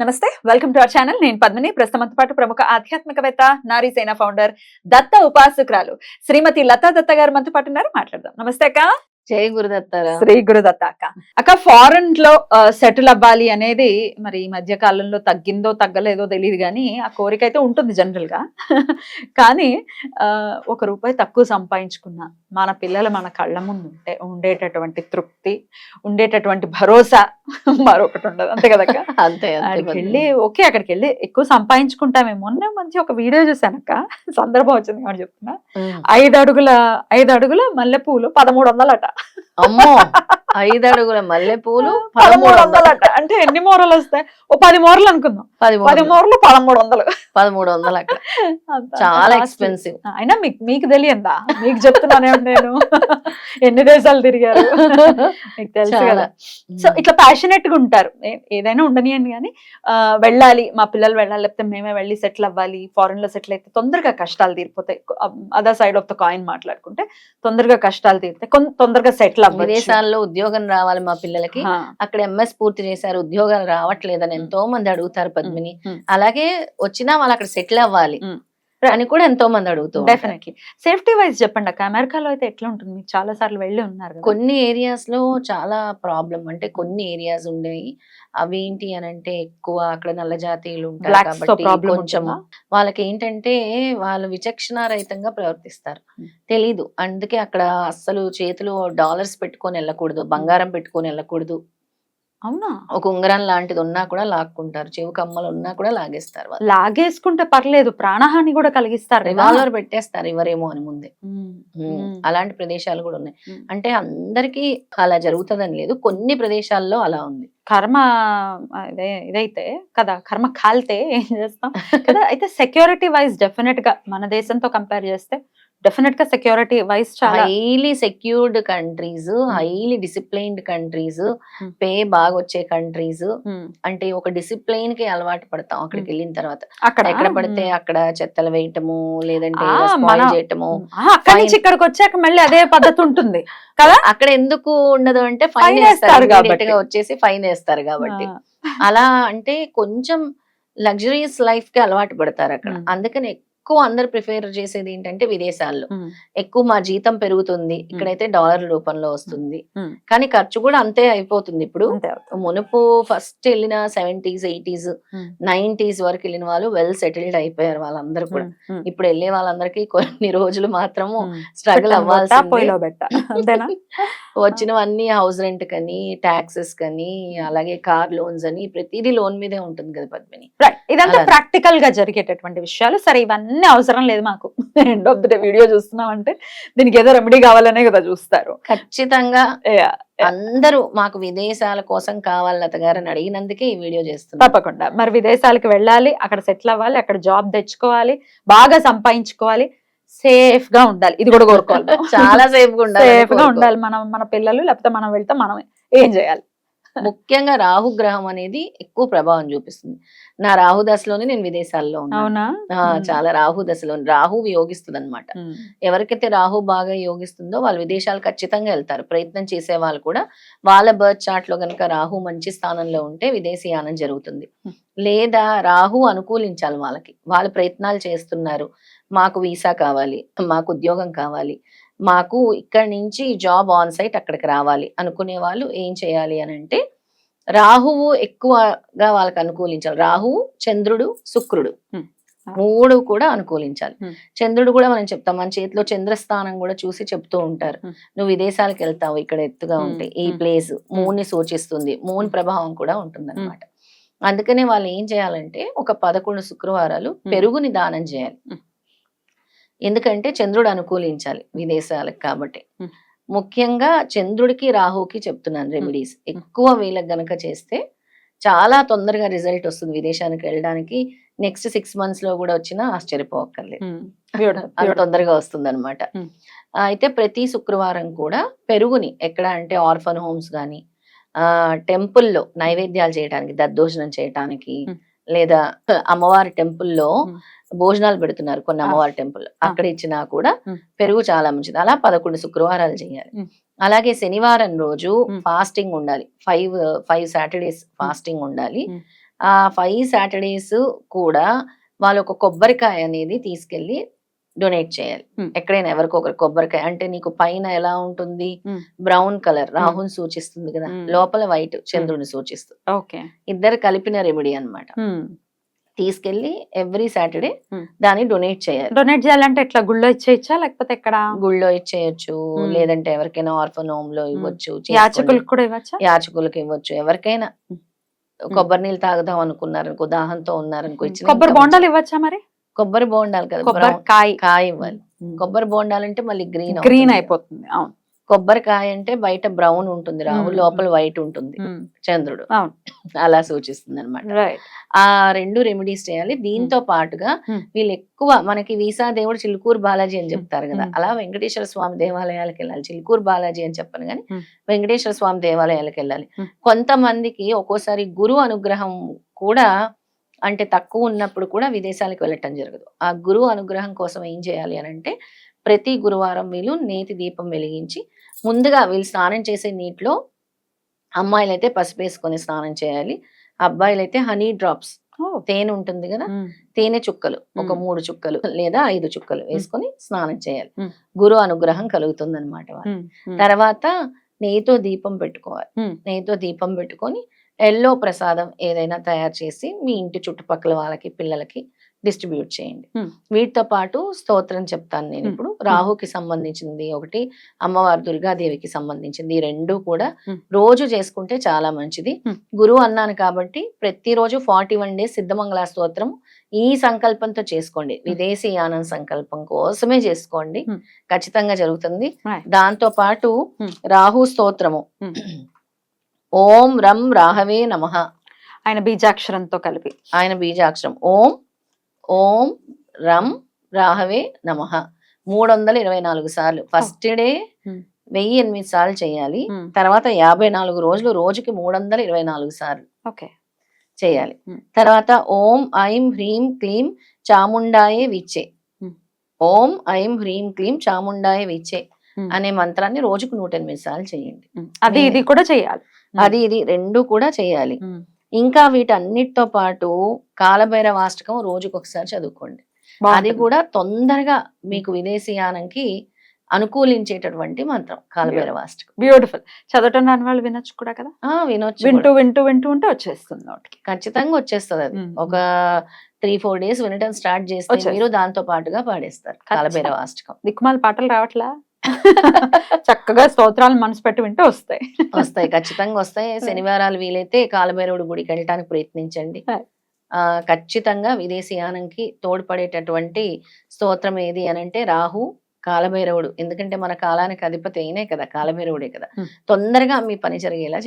నమస్తే welcome to our channel. నేను పద్మిని. ప్రస్తుతంతో పాటు ప్రముఖ ఆధ్యాత్మికవేత్త నారీ సేన ఫౌండర్ దత్త ఉపాసకురాలు శ్రీమతి లతా దత్త గారు మనతో పాటు ఉన్నారు. మాట్లాడదాం. నమస్తే అక్క. జై గురుదత్తారా. శ్రీ గురుదత్త అక్క. అక్క ఫారెన్లో సెటిల్ అవ్వాలి అనేది మరి ఈ మధ్య కాలంలో తగ్గిందో తగ్గలేదో తెలియదు కానీ ఆ కోరిక అయితే ఉంటుంది జనరల్గా. కానీ ఆ, ఒక రూపాయి తక్కువ సంపాదించుకున్నా మన పిల్లలు మన కళ్ళ ముందు ఉంటే ఉండేటటువంటి తృప్తి ఉండేటటువంటి భరోసా మరొకటి ఉండదు. అంతే కదక్క? అంతే అక్కడికి. వెళ్ళి ఓకే అక్కడికి వెళ్ళి ఎక్కువ సంపాదించుకుంటామే మొన్న మంచి ఒక వీడియో చూసానక్క సందర్భం వచ్చింది కాబట్టి చెప్తున్నా. ఐదు అడుగుల ఐదు అడుగుల మల్లెపూలు పదమూడు వందలట అమ్మో! ఐదు అడుగుల మల్లె పూలు పదమూడు వందలట అంటే ఎన్ని మూరలు వస్తాయి? ఓ పది మూరలు అనుకుందాం. పది పది మూరలు పదమూడు వందలు పదమూడు వందలు అక్కడ అంత చాలా. ఎక్స్పెన్సివ్ అయినా మీకు మీకు తెలియందా? మీకు చెప్తున్నానే నేను. ఎన్ని దేశాలు తిరిగారు? మీకు తెలుసు. కదా. సో ఇట్లా ప్యాషనెట్గా ఉంటారు. ఏదైనా ఉండనియండి కానీ వెళ్ళాలి. మా పిల్లలు వెళ్ళాలి. లేకపోతే మేమే వెళ్ళి సెటిల్ అవ్వాలి. ఫారెన్లో సెటిల్ అయితే తొందరగా కష్టాలు తీరిపోతాయి. Other side of the coin మాట్లాడుకుంటే తొందరగా కష్టాలు తీరుతాయి. కొన్- తొందరగా సెటిల్ అవ్వాలి విదేశాల్లో ఉద్యోగం రావాలి మా పిల్లలకి. అక్కడ ఎంఎస్ పూర్తి చేశారు. ఉద్యోగాలు రావట్లేదని ఎంతో మంది అడుగుతారు పద్మిని. అలాగే వచ్చినా వాళ్ళు అక్కడ సెటిల్ అవ్వాలి. అని కూడా ఎంతో మంది అడుగుతూ. డెఫినెట్లీ సేఫ్టీ వైజ్ చెప్పండి అక్క అమెరికాలో అయితే ఎట్లా ఉంటుంది? మీరు చాలా సార్లు వెళ్ళి ఉన్నారు కొన్ని ఏరియాస్లో చాలా ప్రాబ్లం అంటే కొన్ని ఏరియాస్ ఉండేవి. అవి ఏంటి అని అంటే ఎక్కువ అక్కడ నల్ల జాతీయులు ఉంటారు కాబట్టి కొంచెం వాళ్ళకి ఏంటంటే వాళ్ళు విచక్షణ రహితంగా ప్రవర్తిస్తారు. Hmm. తెలీదు. అందుకే అక్కడ అస్సలు చేతిలో డాలర్స్ పెట్టుకొని వెళ్ళకూడదు బంగారం పెట్టుకొని వెళ్ళకూడదు. అవునా? ఒక ఉంగరం లాంటిది ఉన్నా కూడా లాక్కుంటారు. చెవు కమ్మలు ఉన్నా కూడా లాగేస్తారు వాళ్ళు. లాగేసుకుంటే పర్లేదు. ప్రాణహాని కూడా కలిగిస్తారు. రివాల్వర్ పెట్టేస్తారు ఇవరేమో అని ముందే. అలాంటి ప్రదేశాలు కూడా ఉన్నాయి. అంటే అందరికీ అలా జరుగుతుందని లేదు. కొన్ని ప్రదేశాల్లో అలా ఉంది. కర్మ ఇదే ఇదైతే కదా కర్మ కాలితే ఏం చేస్తాం? కదా అయితే సెక్యూరిటీ వైజ్ డెఫినెట్గా మన దేశంతో కంపేర్ చేస్తే డెఫినెట్గా సెక్యూరిటీ వైజ్ చాలా highly secured countries highly disciplined countries Hmm. Pay బాగా వచ్చే కంట్రీస్ ఉమ్, అంటే ఒక డిసిప్లైన్కి అలవాటు పడతాం అక్కడికి Hmm. వెళ్ళిన తర్వాత అక్కడ ఎక్కడ పడితే ఉమ్, అక్కడ చెత్తలు వేయటము లేదంటే చేయటము అక్కడి నుంచి. ఇక్కడికి వచ్చాక మళ్ళీ అదే పద్ధతి ఉంటుంది అక్కడ ఎందుకు ఉండదు అంటే ఫైన్ వేస్తారు కాబట్టి. వచ్చేసి ఫైన్ వేస్తారు కాబట్టి అలా అంటే కొంచెం లగ్జరీస్ లైఫ్కి అలవాటు పడతారు అక్కడ Hmm. అందుకని ఎక్కువ అందరు ప్రిఫేర్ చేసేది ఏంటంటే విదేశాల్లో. ఎక్కువ మా జీతం పెరుగుతుంది. ఇక్కడైతే డాలర్ రూపంలో వస్తుంది. కానీ ఖర్చు కూడా అంతే అయిపోతుంది. ఇప్పుడు. మునుపు ఫస్ట్ వెళ్ళిన సెవెంటీస్ ఎయిటీస్. నైన్టీస్ వరకు వెళ్ళిన వాళ్ళు వెల్ సెటిల్డ్ అయిపోయారు వాళ్ళందరూ కూడా. ఇప్పుడు వెళ్ళే వాళ్ళందరికీ కొన్ని రోజులు మాత్రము. స్ట్రగుల్ అవ్వాల్సిందే. అంతేనా? వచ్చినవన్నీ హౌస్ రెంట్ కని టాక్సెస్ కని అలాగే కార్ లోన్స్ అని ప్రతిదీ లోన్ మీదే ఉంటుంది కదా పద్మిని. ఇదంతా. ప్రాక్టికల్గా జరిగేటటువంటి విషయాలు. సరే ఇవన్నీ అవసరం లేదు మాకు. End of the day video చూస్తున్నాం అంటే దీనికి ఏదో రెమెడీ కావాలనే కదా చూస్తారు. ఖచ్చితంగా అందరూ మాకు విదేశాల కోసం కావాలి లత గారు అని అడిగినందుకే ఈ వీడియో చేస్తున్నాం. తప్పకుండా. మరి విదేశాలకు వెళ్ళాలి అక్కడ సెటిల్ అవ్వాలి అక్కడ జాబ్ తెచ్చుకోవాలి బాగా సంపాదించుకోవాలి సేఫ్గా ఉండాలి. ఇది కూడా కోరుకోవాలి చాలా సేఫ్గా ఉండాలని సేఫ్గా. ఉండాలి మనం మన పిల్లలు లేకపోతే మనం వెళ్తే మనమే ఏం చేయాలి? ముఖ్యంగా రాహు గ్రహం అనేది ఎక్కువ ప్రభావం చూపిస్తుంది. నా రాహు దశలోనే నేను విదేశాల్లో ఉన్నాను చాలా రాహు దశలో రాహు యోగిస్తుంది అనమాట ఎవరికైతే రాహు బాగా యోగిస్తుందో వాళ్ళు విదేశాలు ఖచ్చితంగా వెళ్తారు. ప్రయత్నం చేసే వాళ్ళు కూడా వాళ్ళ బర్త్ చార్ట్లో గనుక రాహు మంచి స్థానంలో ఉంటే విదేశీయానం జరుగుతుంది. లేదా రాహు అనుకూలించాలి వాళ్ళకి. వాళ్ళు ప్రయత్నాలు చేస్తున్నారు. మాకు వీసా కావాలి మాకు ఉద్యోగం కావాలి మాకు ఇక్కడి నుంచి జాబ్ ఆన్ సైట్ అక్కడికి రావాలి అనుకునే వాళ్ళు ఏం చేయాలి అని అంటే రాహువు ఎక్కువగా వాళ్ళకి అనుకూలించాలి రాహువు చంద్రుడు శుక్రుడు. మూడు కూడా అనుకూలించాలి. చంద్రుడు కూడా మనం చెప్తాం మన చేతిలో చంద్రస్థానం కూడా చూసి చెప్తూ ఉంటారు. నువ్వు విదేశాలకు వెళ్తావు ఇక్కడ ఎత్తుగా. ఉంటే ఈ. ప్లేస్ మూన్ని సూచిస్తుంది మూన్ ప్రభావం కూడా ఉంటుంది అనమాట అందుకనే వాళ్ళు ఏం చేయాలంటే ఒక పదకొండు శుక్రవారాలు. పెరుగుని దానం చేయాలి. ఎందుకంటే చంద్రుడు అనుకూలించాలి విదేశాలకు కాబట్టి. ముఖ్యంగా చంద్రుడికి రాహుకి చెప్తున్నాను రెమెడీస్. ఎక్కువ వీళ్ళకి గనక చేస్తే చాలా తొందరగా రిజల్ట్ వస్తుంది విదేశానికి వెళ్ళడానికి. నెక్స్ట్ సిక్స్ మంత్స్లో కూడా వచ్చినా ఆశ్చర్యపోవక్కర్లేదు. తొందరగా వస్తుంది అనమాట. అయితే ప్రతి శుక్రవారం కూడా పెరుగుని ఎక్కడ అంటే ఆర్ఫన్ హోమ్స్ కానీ ఆ టెంపుల్లో నైవేద్యాలు చేయడానికి దద్దోజనం చేయడానికి Hmm. లేదా అమ్మవారి టెంపుల్లో. భోజనాలు పెడుతున్నారు కొన్ని. అమ్మవారి టెంపుల్ అక్కడ ఇచ్చినా కూడా. పెరుగు చాలా మంచిది అలా పదకొండు శుక్రవారాలు చేయాలి. అలాగే శనివారం రోజు. ఫాస్టింగ్ ఉండాలి ఫైవ్ ఫైవ్ సాటర్డేస్ ఫాస్టింగ్ ఉండాలి. ఆ ఫైవ్ సాటర్డేస్ కూడా వాళ్ళు ఒక కొబ్బరికాయ అనేది తీసుకెళ్ళి డొనేట్ చేయాలి. ఎక్కడైనా ఎవరికొకరు కొబ్బరికాయ అంటే నీకు పైన ఎలా ఉంటుంది. బ్రౌన్ కలర్ రాహుని సూచిస్తుంది కదా. లోపల వైట్ చంద్రుని సూచిస్తుంది ఓకే. ఇద్దరు కలిపిన రెమెడీ అన్నమాట. తీసుకెళ్ళి ఎవ్రీ సాటర్డే. దాన్ని డొనేట్ చేయాలి. డొనేట్ చేయాలంటే ఎట్లా? గుళ్ళో ఇచ్చేయచ్చా? లేకపోతే ఎక్కడ? గుళ్ళో ఇచ్చేయచ్చు. లేదంటే ఎవరికైనా ఆర్ఫన్ హోమ్. లో ఇవ్వచ్చు. యాచకులకు కూడా ఇవ్వచ్చా? యాచకులకు ఇవ్వచ్చు. ఎవరికైనా. కొబ్బరి నీళ్ళు తాగుదాం అనుకున్నారు అనుకో దాహంతో ఉన్నారు కొబ్బరి బొండాలు ఇవ్వచ్చా మరి? కొబ్బరి బోండాలు కదా కొబ్బరి కాయ కాయ ఇవ్వాలి. కొబ్బరి బోండాలంటే మళ్ళీ గ్రీన్ గ్రీన్ అయిపోతుంది అవును. కొబ్బరికాయ అంటే బయట బ్రౌన్ ఉంటుంది రాహు. లోపల వైట్ ఉంటుంది చంద్రుడు. అలా సూచిస్తుంది అనమాట ఆ రెండు రెమెడీస్ చేయాలి. దీంతో పాటుగా. వీళ్ళు ఎక్కువ మనకి వీసా దేవుడు చిలుకూరు బాలాజీ అని చెప్తారు కదా. అలా వెంకటేశ్వర స్వామి దేవాలయాలకు వెళ్ళాలి. చిలుకూరు బాలాజీ అని చెప్పను కానీ. వెంకటేశ్వర స్వామి దేవాలయాలకు వెళ్ళాలి. కొంతమందికి ఒక్కోసారి గురు అనుగ్రహం కూడా అంటే తక్కువ ఉన్నప్పుడు కూడా విదేశాలకు వెళ్ళటం జరగదు. ఆ గురువు అనుగ్రహం కోసం ఏం చేయాలి అని అంటే ప్రతి గురువారం వీళ్ళు నేతి దీపం వెలిగించి ముందుగా వీళ్ళు స్నానం చేసే నీటిలో అమ్మాయిలు అయితే పసుపు వేసుకొని స్నానం చేయాలి. అబ్బాయిలు అయితే హనీ డ్రాప్స్. తేనె ఉంటుంది కదా? తేనె చుక్కలు. ఒక. మూడు చుక్కలు లేదా ఐదు చుక్కలు వేసుకొని స్నానం చేయాలి. గురు అనుగ్రహం కలుగుతుంది అనమాట తర్వాత నెయ్యితో దీపం పెట్టుకోవాలి. నెయ్యితో దీపం పెట్టుకొని ఎల్లో ప్రసాదం ఏదైనా తయారు చేసి మీ ఇంటి చుట్టుపక్కల వాళ్ళకి పిల్లలకి డిస్ట్రిబ్యూట్ చేయండి. వీటితో పాటు స్తోత్రం చెప్తాను నేను. ఇప్పుడు రాహుకి సంబంధించింది ఒకటి అమ్మవారు దుర్గాదేవికి సంబంధించింది ఈ రెండు కూడా. రోజు చేసుకుంటే చాలా మంచిది. గురువు అన్నాను కాబట్టి ప్రతిరోజు ఫార్టీ వన్ డేస్ సిద్ధమంగళ స్తోత్రం ఈ సంకల్పంతో చేసుకోండి విదేశీ యానం సంకల్పం కోసమే చేసుకోండి. ఖచ్చితంగా జరుగుతుంది. దాంతో పాటు. రాహు స్తోత్రము. ఓం రం రాహవే నమః ఆయన బీజాక్షరంతో కలిపి ఆయన బీజాక్షరం ఓం ఓం రం రాహవే నమః మూడు వందల ఇరవై నాలుగు సార్లు ఫస్ట్ డే. వెయ్యి ఎనిమిది సార్లు చేయాలి. తర్వాత యాభై నాలుగు రోజులు రోజుకి మూడు వందల ఇరవై నాలుగు సార్లు ఓకే చేయాలి. తర్వాత ఓం ఐం హ్రీం క్లీం చాముండాయే విచ్చే. ఓం ఐం హ్రీం క్లీం చాముండాయే విచ్చే. అనే మంత్రాన్ని రోజుకు నూట ఎనిమిది సార్లు చేయండి. అది ఇది కూడా చేయాలి. అది ఇది రెండు కూడా చేయాలి. ఇంకా వీటన్నిటితో పాటు కాలభైరవాష్టకం రోజుకు ఒకసారి చదువుకోండి. అది. కూడా తొందరగా మీకు విదేశీయానంకి అనుకూలించేటటువంటి మంత్రం కాలభైరవాష్టకం బ్యూటిఫుల్ చదవటం రాని వాళ్ళు వినొచ్చు కూడా కదా? ఆ వినొచ్చు వింటూ. వింటూ వింటూ ఉంటే వచ్చేస్తుంది నోటికి. ఖచ్చితంగా వచ్చేస్తుంది అది. ఒక త్రీ ఫోర్ డేస్ వినటం స్టార్ట్ చేస్తే. మీరు దాంతో పాటుగా పాడేస్తారు కాలభైరవాష్టకం దిక్కుమాల పాటలు రావట్లా? చక్కగా స్తోత్రాలు మనసు పెట్టి వింటే వస్తాయి. వస్తాయి ఖచ్చితంగా వస్తాయి. శనివారాలు వీలైతే కాలభైరవుడి గుడికి వెళ్ళటానికి ప్రయత్నించండి. ఖచ్చితంగా విదేశీయానంకి తోడ్పడేటటువంటి స్తోత్రం ఏది అని అంటే రాహు కాలభైరవుడు. ఎందుకంటే మన కాలానికి అధిపతి అయినే కదా కాలభైరవుడే కదా. తొందరగా మీ పని జరిగేలా